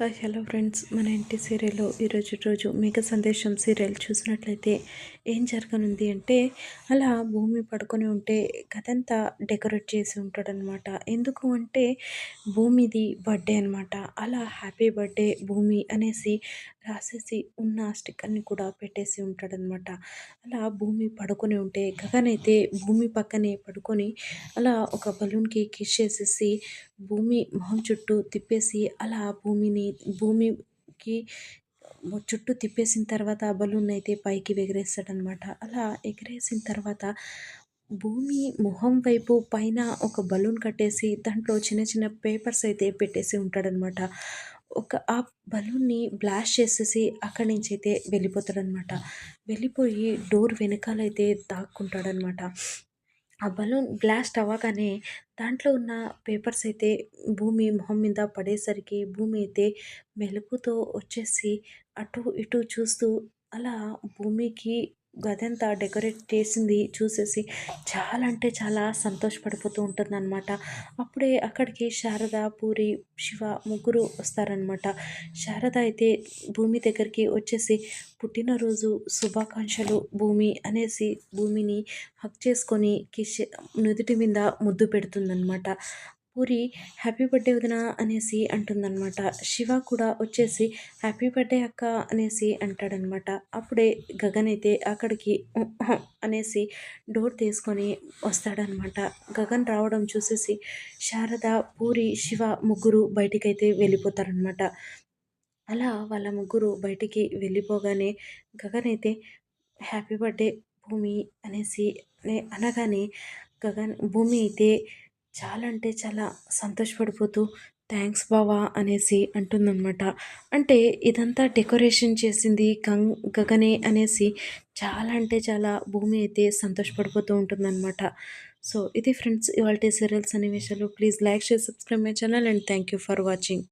Hi hello friends. మన ఇంటి సీరియల్లో ఈరోజు రోజు మేఘ సందేశం సీరియల్ చూసినట్లయితే ఏం జరగనుంది అంటే అలా భూమి పడుకొని ఉంటే కథంతా డెకరేట్ చేసి ఉంటాడనమాట ఎందుకు అంటే భూమిది బర్త్డే అనమాట అలా హ్యాపీ బర్త్డే భూమి అనేసి రాసేసి ఉన్న స్టిక్కర్ని కూడా పెట్టేసి ఉంటాడనమాట అలా భూమి పడుకొని ఉంటే గగన్ అయితే భూమి పక్కనే పడుకొని అలా ఒక బలూన్కి కిష్ చేసేసి భూమి మొహం చుట్టూ తిప్పేసి అలా భూమిని భూమికి చుట్టూ తిప్పేసిన తర్వాత ఆ బలూన్ అయితే పైకి ఎగరేస్తాడనమాట అలా ఎగరేసిన తర్వాత భూమి మొహం వైపు పైన ఒక బలూన్ కట్టేసి దాంట్లో చిన్న చిన్న పేపర్స్ అయితే పెట్టేసి ఉంటాడనమాట ఒక ఆ బలూన్ని బ్లాస్ట్ చేసేసి అక్కడి నుంచి అయితే వెళ్ళిపోతాడనమాట. వెళ్ళిపోయి డోర్ వెనకాలైతే దాక్కుంటాడనమాట. ఆ బలూన్ బ్లాస్ట్ అవ్వగానే దాంట్లో ఉన్న పేపర్స్ అయితే భూమి మొహం మీద పడేసరికి భూమి అయితే మెలుపుతో వచ్చేసి అటు ఇటు చూస్తూ అలా భూమికి గదంతా డెకరేట్ చేసింది చూసేసి చాలా అంటే చాలా సంతోషపడిపోతూ ఉంటుందన్నమాట. అప్పుడే అక్కడికి శారద పూరి శివ ముగ్గురు వస్తారనమాట శారద అయితే భూమి దగ్గరికి వచ్చేసి పుట్టినరోజు శుభాకాంక్షలు భూమి అనేసి భూమిని హక్ చేసుకొని కిష నుదుటి మీద ముద్దు పెడుతుందనమాట పూరి హ్యాపీ బర్త్డే వదిన అనేసి అంటుందన్నమాట. శివ కూడా వచ్చేసి హ్యాపీ బర్త్డే అక్క అనేసి అంటాడనమాట అప్పుడే గగన్ అయితే అక్కడికి అనేసి డోర్ తీసుకొని వస్తాడనమాట గగన్ రావడం చూసేసి శారద పూరి శివ ముగ్గురు బయటికైతే వెళ్ళిపోతారనమాట అలా వాళ్ళ ముగ్గురు బయటికి వెళ్ళిపోగానే గగన్ అయితే హ్యాపీ బర్త్డే భూమి అనేసి అనగానే గగన్ భూమి అయితే చాలా అంటే చాలా సంతోషపడిపోతూ థ్యాంక్స్ బావా అనేసి అంటుందన్నమాట. అంటే ఇదంతా డెకరేషన్ చేసింది గం గగనే అనేసి చాలా అంటే చాలా భూమి అయితే సంతోషపడిపోతూ ఉంటుందన్నమాట. సో ఇది ఫ్రెండ్స్ ఇవాళ సీరియల్స్ అనే విషయాలు please like share subscribe my channel and thank you for watching.